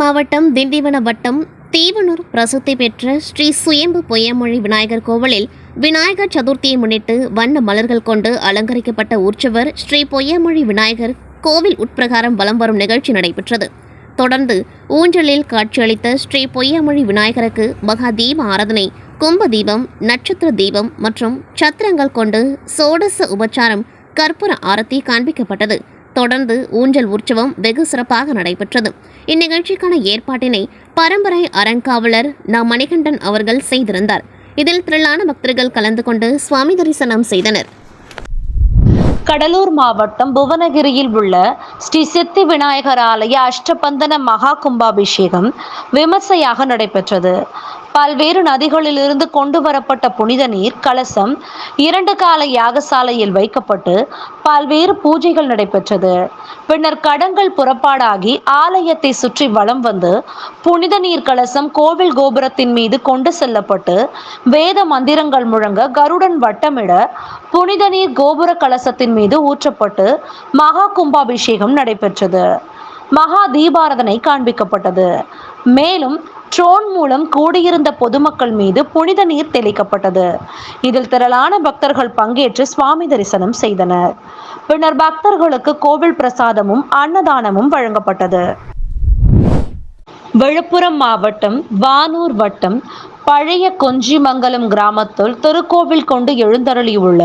மாவட்டம் திண்டிவன வட்டம் தீவனூர் பிரசித்தி பெற்ற ஸ்ரீ சுயம்பு பொய்யமொழி விநாயகர் கோவிலில் விநாயகர் சதுர்த்தியை முன்னிட்டு வண்ண மலர்கள் கொண்டு அலங்கரிக்கப்பட்ட உற்சவர் ஸ்ரீ பொய்யமொழி விநாயகர் கோவில் உட்பிரகாரம் வலம் வரும் நிகழ்ச்சி நடைபெற்றது. தொடர்ந்து ஊஞ்சலில் காட்சியளித்த ஸ்ரீ பொய்யமொழி விநாயகருக்கு மகா தீப ஆராதனை கும்ப தீபம் நட்சத்திர தீபம் மற்றும் சத்திரங்கள் கொண்டு சோடச உபச்சாரம் கற்பூர ஆரத்தி காண்பிக்கப்பட்டது. தொடர்ந்து ஊஞ்சல் உற்சவம் வெகு சிறப்பாக நடைபெற்றது. இந்நிகழ்ச்சிக்கான ஏற்பாட்டினை பரம்பரை அறங்காவலர் ந. மணிகண்டன் அவர்கள் செய்திருந்தார். இதில் திரளான பக்தர்கள் கலந்து கொண்டு சுவாமி தரிசனம் செய்தனர். கடலூர் மாவட்டம் புவனகிரியில் உள்ள ஸ்ரீ சித்தி விநாயகர் ஆலய அஷ்டபந்தன மகா கும்பாபிஷேகம் விமர்சையாக நடைபெற்றது. பல்வேறு நதிகளிலிருந்து கொண்டு வரப்பட்ட புனித நீர் கலசம் இரண்டு கால யாகசாலையில் வைக்கப்பட்டு பல்வேறு பூஜைகள் நடைபெற்றது. பின்னர் கடங்கள் புறப்பாடாகி ஆலயத்தை சுற்றி வலம் வந்து புனித நீர் கலசம் கோவில் கோபுரத்தின் மீது கொண்டு செல்லப்பட்டு வேத மந்திரங்கள் முழங்க கருடன் வட்டமிட புனித நீர் கோபுர கலசத்தின் மீது ஊற்றப்பட்டு மகா கும்பாபிஷேகம் நடைபெற்றது. மகா தீபாரதனை காண்பிக்கப்பட்டது. மேலும் ட்ரோன் மூலம் கூடியிருந்த பொதுமக்கள் மீது புனித நீர் தெளிக்கப்பட்டது. இதில் திரளான பக்தர்கள் பங்கேற்று சுவாமி தரிசனம் செய்தனர். பின்னர் பக்தர்களுக்கு கோவில் பிரசாதமும் அன்னதானமும் வழங்கப்பட்டது. விழுப்புரம் மாவட்டம் வானூர் வட்டம் பழைய கொஞ்சிமங்கலம் கிராமத்தில் திருக்கோவில் கொண்டு எழுந்தருளியுள்ள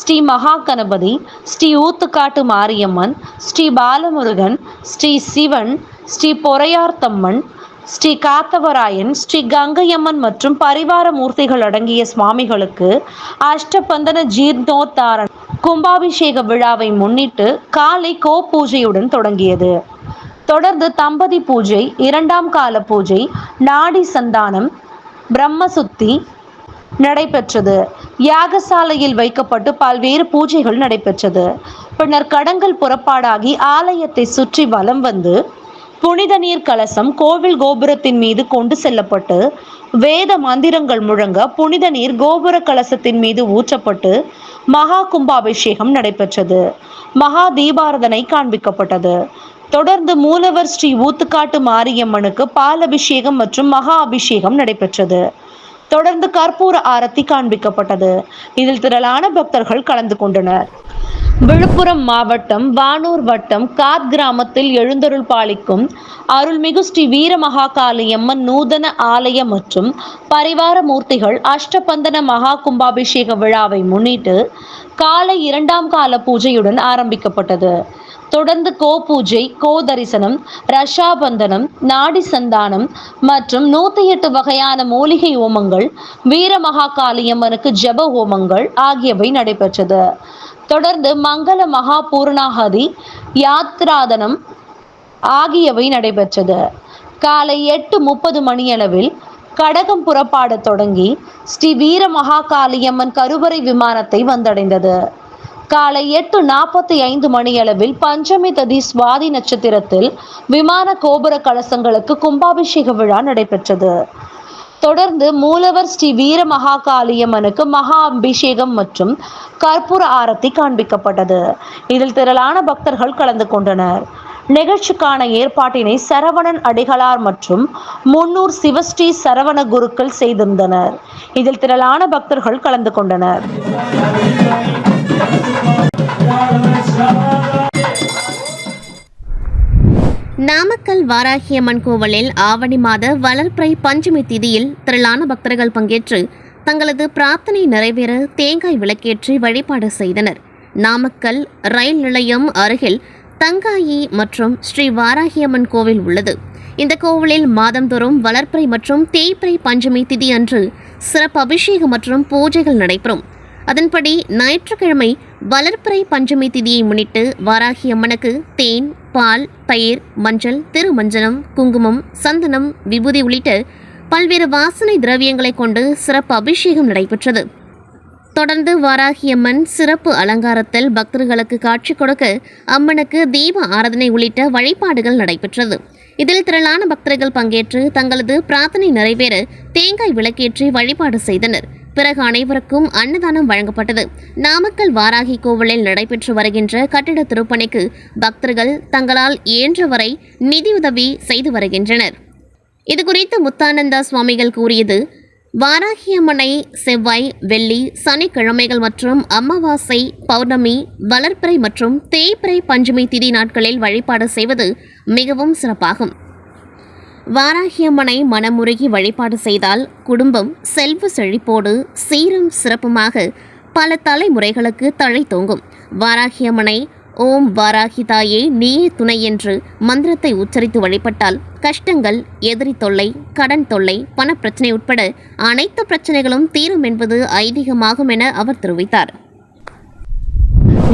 ஸ்ரீ மகா கணபதி ஸ்ரீ ஊத்துக்காட்டு மாரியம்மன் ஸ்ரீ பாலமுருகன் ஸ்ரீ சிவன் ஸ்ரீ பொறையார்த்தம்மன் ஸ்ரீ காத்தவராயன் ஸ்ரீ கங்கையம்மன் மற்றும் பரிவார மூர்த்திகள் அடங்கிய சுவாமிகளுக்கு அஷ்டபந்தன ஜீர்ணோத்தாரண கும்பாபிஷேக விழாவை முன்னிட்டு காலை கோ பூஜையுடன் தொடங்கியது. தொடர்ந்து தம்பதி பூஜை இரண்டாம் கால பூஜை நாடி சந்தானம் பிரம்மசுத்தி நடைபெற்றது. யாகசாலையில் வைக்கப்பட்டு பல்வேறு பூஜைகள் நடைபெற்றது. பின்னர் கடங்கள் புறப்பாடாகி ஆலயத்தை சுற்றி வலம் வந்து புனித நீர் கலசம் கோவில் கோபுரத்தின் மீது கொண்டு செல்லப்பட்டு வேத மந்திரங்கள் முழங்க புனித நீர் கோபுர கலசத்தின் மீது ஊற்றப்பட்டு மகா கும்பாபிஷேகம் நடைபெற்றது. மகா தீபாரதனை காண்பிக்கப்பட்டது. தொடர்ந்து மூலவர் ஸ்ரீ ஊத்துக்காட்டு மாரியம்மனுக்கு பால் அபிஷேகம் மற்றும் மகா அபிஷேகம் நடைபெற்றது. தொடர்ந்து கற்பூர ஆரத்தி காண்பிக்கப்பட்டது. இதில் திரளான பக்தர்கள் கலந்து கொண்டனர். விழுப்புரம் மாவட்டம் வானூர் வட்டம் காத் கிராமத்தில் எழுந்தருள் பாலிக்கும் அருள்மிகு ஸ்ரீ வீரமகாகாளியம்மன் நூதன ஆலய மற்றும் பரிவார மூர்த்திகள் அஷ்டபந்தன மகா கும்பாபிஷேக விழாவை முன்னிட்டு காலை இரண்டாம் கால பூஜையுடன் ஆரம்பிக்கப்பட்டது. தொடர்ந்து கோ பூஜை கோ தரிசனம் ரஷாபந்தனம் நாடி சந்தானம் மற்றும் நூத்தி எட்டு வகையான மூலிகை ஓமங்கள் வீரமகாகாளியம்மனுக்கு ஜப ஜெப ஹோமங்கள் ஆகியவை நடைபெற்றது. தொடர்ந்து மங்கள மகா பூர்ணாகதி யாத்ராதனம் ஆகியவை நடைபெற்றது. காலை எட்டு முப்பது மணியளவில் கடகம் புறப்பாட தொடங்கி ஸ்ரீ வீர மகாகாளியம்மன் கருவறை விமானத்தை வந்தடைந்தது. காலை எட்டு நாற்பத்தி ஐந்து மணியளவில் பஞ்சமி ததி சுவாதி நட்சத்திரத்தில் விமான கோபுர கலசங்களுக்கு கும்பாபிஷேக விழா நடைபெற்றது. தொடர்ந்து மூலவர் ஸ்ரீ வீர மகாகாளியம்மனுக்கு மகா அபிஷேகம் மற்றும் கற்பூர ஆரத்தி காண்பிக்கப்பட்டது. இதில் திரளான பக்தர்கள் கலந்து கொண்டனர். நிகழ்ச்சிக்கான ஏற்பாட்டினை சரவணன் அடிகளார் மற்றும் முன்னூர் சிவஸ்ரீ சரவண குருக்கள் செய்திருந்தனர். இதில் திரளான பக்தர்கள் கலந்து கொண்டனர். நாமக்கல் வாராகியம்மன் கோவிலில் ஆவணி மாத வளர்ப்பிறை பஞ்சமி திதியில் திரளான பக்தர்கள் பங்கேற்று தங்களது பிரார்த்தனை நிறைவேற தேங்காய் விளக்கேற்றி வழிபாடு செய்தனர். நாமக்கல் ரயில் நிலையம் அருகில் தங்காயி மற்றும் ஸ்ரீ வாராகியம்மன் கோவில் உள்ளது. இந்த கோவிலில் மாதந்தோறும் வளர்ப்பிறை மற்றும் தேய்பிறை பஞ்சமி திதி அன்று சிறப்பு அபிஷேகம் மற்றும் பூஜைகள் நடைபெறும். அதன்படி ஞாயிற்றுக்கிழமை வளர்ப்பிறை பஞ்சமி திதியை முன்னிட்டு வாராகி அம்மனுக்கு தேன் பால் தயிர் மஞ்சள் திருமஞ்சனம் குங்குமம் சந்தனம் விபூதி உள்ளிட்ட பல்வேறு வாசனை திரவியங்களை கொண்டு சிறப்பு அபிஷேகம் நடைபெற்றது. தொடர்ந்து வாராகியம்மன் சிறப்பு அலங்காரத்தில் பக்தர்களுக்கு காட்சி கொடுக்க அம்மனுக்கு தீப ஆராதனை உள்ளிட்ட வழிபாடுகள் நடைபெற்றது. இதில் திரளான பக்தர்கள் பங்கேற்று தங்களது பிரார்த்தனை நிறைவேற தேங்காய் விளக்கேற்றி வழிபாடு செய்தனர். பிறகு அனைவருக்கும் அன்னதானம் வழங்கப்பட்டது. நாமக்கல் வாராகி கோவிலில் நடைபெற்று வருகின்ற கட்டிட திருப்பணிக்கு பக்தர்கள் தங்களால் இயன்றவரை நிதியுதவி செய்து வருகின்றனர். இதுகுறித்து முத்தானந்தா சுவாமிகள் கூறியது வாராகியம்மனை செவ்வாய் வெள்ளி சனிக்கிழமைகள் மற்றும் அமாவாசை பௌர்ணமி வளர்ப்பிறை மற்றும் தேய்பிறை பஞ்சமி திதி நாட்களில் வழிபாடு செய்வது மிகவும் சிறப்பாகும். வாராகியம்மனை மனமுருகி வழிபாடு செய்தால் குடும்பம் செல்வ செழிப்போடு சீரும் சிறப்புமாக பல தலைமுறைகளுக்கு தழை தோங்கும். வாராகியம்மனை ஓம் வாராகி தாயே நீயே துணை என்று மந்திரத்தை உச்சரித்து வழிபட்டால் கஷ்டங்கள் எதிரி தொல்லை கடன் தொல்லை பணப்பிரச்சனை உட்பட அனைத்து பிரச்சனைகளும் தீரும் என்பது ஐதீகமாகும் என அவர் தெரிவித்தார்.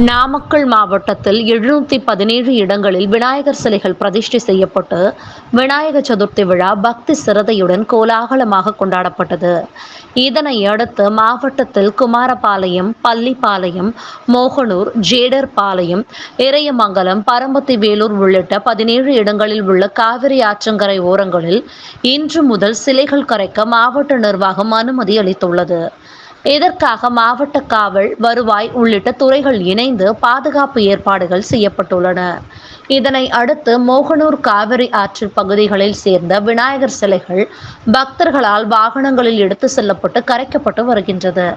நாமக்கல் மாவட்டத்தில் எழுநூத்தி பதினேழு இடங்களில் விநாயகர் சிலைகள் பிரதிஷ்டை செய்யப்பட்டு விநாயகர் சதுர்த்தி விழா பக்தி சிரதையுடன் கோலாகலமாக கொண்டாடப்பட்டது. இதனை அடுத்து மாவட்டத்தில் குமாரபாளையம் பள்ளிப்பாளையம் மோகனூர் ஜேடர்பாளையம் இறையமங்கலம் பரம்பத்தி வேலூர் உள்ளிட்ட பதினேழு இடங்களில் உள்ள காவிரி ஆற்றங்கரை ஓரங்களில் இன்று முதல் சிலைகள் கரைக்க மாவட்ட நிர்வாகம் அனுமதி அளித்துள்ளது. இதற்காக மாவட்ட காவல் வருவாய் உள்ளிட்ட துறைகள் இணைந்து பாதுகாப்பு ஏற்பாடுகள் செய்யப்பட்டுள்ளன? இதனை அடுத்து மோகனூர் காவிரி ஆற்று பகுதிகளில் சேர்ந்த விநாயகர் சிலைகள் பக்தர்களால் வாகனங்களில் எடுத்து செல்லப்பட்டு கரைக்கப்பட்டு வருகின்றது.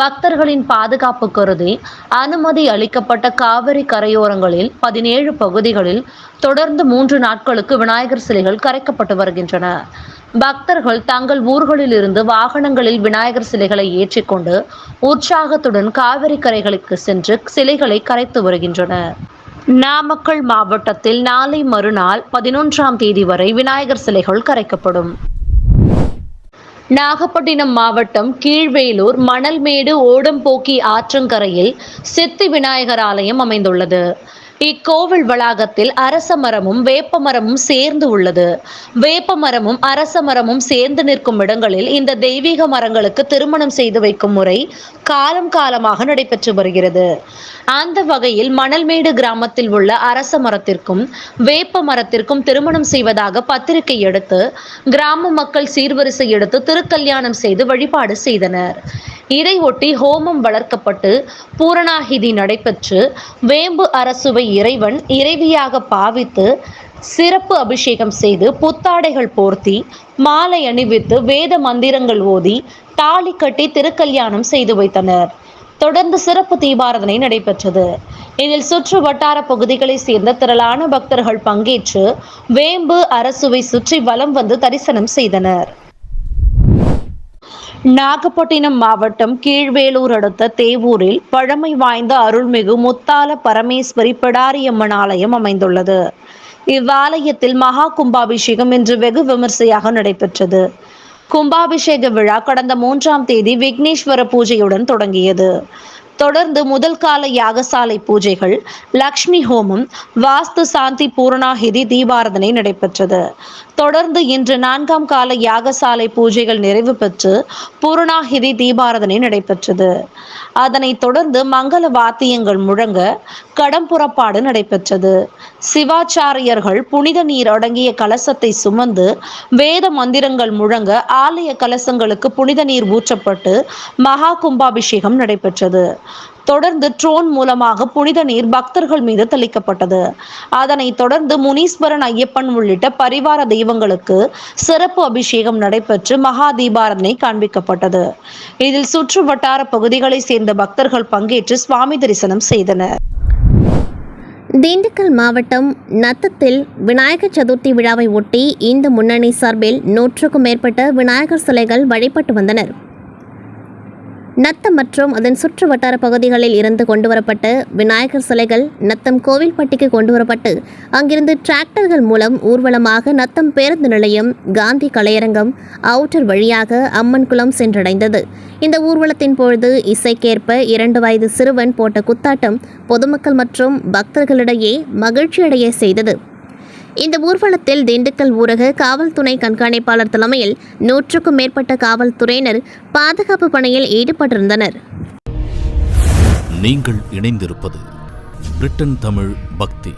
பக்தர்களின் பாதுகாப்பு கருதி அனுமதி அளிக்கப்பட்ட காவிரி கரையோரங்களில் பதினேழு பகுதிகளில் தொடர்ந்து மூன்று நாட்களுக்கு விநாயகர் சிலைகள் கரைக்கப்பட்டு வருகின்றன. பக்தர்கள் தங்கள் ஊர்களில் இருந்து வாகனங்களில் விநாயகர் சிலைகளை ஏற்றிக்கொண்டு உற்சாகத்துடன் காவிரி கரைகளுக்கு சென்று சிலைகளை கரைத்து வருகின்றனர். நாமக்கல் மாவட்டத்தில் நாளை மறுநாள் பதினொன்றாம் தேதி வரை விநாயகர் சிலைகள் கரைக்கப்படும். நாகப்பட்டினம் மாவட்டம் கீழ்வேலூர் மணல்மேடு ஓடம்போக்கி ஆற்றங்கரையில் சித்தி விநாயகர் ஆலயம் அமைந்துள்ளது. இக்கோவில் வளாகத்தில் அரச மரமும் வேப்ப மரமும் சேர்ந்து உள்ளது. வேப்ப மரமும் அரச மரமும் சேர்ந்து நிற்கும் இடங்களில் இந்த தெய்வீக மரங்களுக்கு திருமணம் செய்து வைக்கும் முறை காலம் காலமாக நடைபெற்று வருகிறது. அந்த வகையில் மணல்மேடு கிராமத்தில் உள்ள அரச மரத்திற்கும் வேப்ப மரத்திற்கும் திருமணம் செய்வதாக பத்திரிகை எடுத்து கிராம மக்கள் சீர்வரிசை எடுத்து திருக்கல்யாணம் செய்து வழிபாடு செய்தனர். இதை ஒட்டி ஹோமம் வளர்க்கப்பட்டு பூரணாகிதி நடைபெற்று வேம்பு அரசுவை இறைவன் இறைவியாக பாவித்து சிறப்பு அபிஷேகம் செய்து புத்தாடைகள் போர்த்தி மாலை அணிவித்து வேத மந்திரங்கள் ஓதி தாலி கட்டி திருக்கல்யாணம் செய்து வைத்தனர். தொடர்ந்து சிறப்பு தீபாரதனை நடைபெற்றது. இதில் சுற்று வட்டார பகுதிகளை சேர்ந்த திரளான பக்தர்கள் பங்கேற்று வேம்பு அரசுவை சுற்றி வலம் வந்து தரிசனம் செய்தனர். நாகப்பட்டினம் மாவட்டம் கீழ்வேலூர் அடுத்த தேவூரில் பழமை வாய்ந்த அருள்மிகு முத்தால பரமேஸ்வரி பிடாரியம்மன் ஆலயம் அமைந்துள்ளது. இவ்வாலயத்தில் மகா கும்பாபிஷேகம் இன்று வெகு விமர்சையாக நடைபெற்றது. கும்பாபிஷேக விழா கடந்த மூன்றாம் தேதி விக்னேஸ்வர பூஜையுடன் தொடங்கியது. தொடர்ந்து முதல் கால யாகசாலை பூஜைகள் லக்ஷ்மி ஹோமம் வாஸ்து சாந்தி பூரணாகிதி தீபாரதனை நடைபெற்றது. தொடர்ந்து இன்று நான்காம் கால யாகசாலை பூஜைகள் நிறைவு பெற்று பூரணாகிதி தீபாரதனை நடைபெற்றது. அதனைத் தொடர்ந்து மங்கள வாத்தியங்கள் முழங்க கடம்புறப்பாடு நடைபெற்றது. சிவாச்சாரியர்கள் புனித நீர் அடங்கிய கலசத்தை சுமந்து வேத மந்திரங்கள் முழங்க ஆலய கலசங்களுக்கு புனித நீர் ஊற்றப்பட்டு மகா கும்பாபிஷேகம் நடைபெற்றது. தொடர்ந்து ட்ரோன் மூலமாக புனித நீர் பக்தர்கள் மீது தெளிக்கப்பட்டது. அதனைத் தொடர்ந்து முனீஸ்வரன் ஐயப்பன் உள்ளிட்ட பரிவார தெய்வங்களுக்கு சிறப்பு அபிஷேகம் நடைபெற்று மகா தீபாரதனை காண்பிக்கப்பட்டது. இதில் சுற்று வட்டார பகுதிகளைச் சேர்ந்த பக்தர்கள் பங்கேற்று சுவாமி தரிசனம் செய்தனர். திண்டுக்கல் மாவட்டம் நத்தத்தில் விநாயகர் சதுர்த்தி விழாவை ஒட்டி இந்து முன்னணி சார்பில் நூற்றுக்கும் மேற்பட்ட விநாயகர் சிலைகள் வழிபட்டு வந்தனர். நத்தம் மற்றும் அதன் சுற்று வட்டார பகுதிகளில் இருந்து கொண்டுவரப்பட்ட விநாயகர் சிலைகள் நத்தம் கோவில்பட்டிக்கு கொண்டுவரப்பட்டு அங்கிருந்து டிராக்டர்கள் மூலம் ஊர்வலமாக நத்தம் பேருந்து நிலையம் காந்தி கலையரங்கம் அவுட்டர் வழியாக அம்மன்குளம் சென்றடைந்தது. இந்த ஊர்வலத்தின் பொழுது இசைக்கேற்ப இரண்டு வயது சிறுவன் போட்ட குத்தாட்டம் பொதுமக்கள் மற்றும் பக்தர்களிடையே மகிழ்ச்சியடைய செய்தது. இந்த ஊர்வலத்தில் திண்டுக்கல் ஊரக காவல்துறை கண்காணிப்பாளர் தலைமையில் நூற்றுக்கும் மேற்பட்ட காவல்துறையினர் பாதுகாப்பு பணியில் ஈடுபட்டிருந்தனர். நீங்கள் இணைந்திருப்பது பிரிட்டன் தமிழ் பக்தி.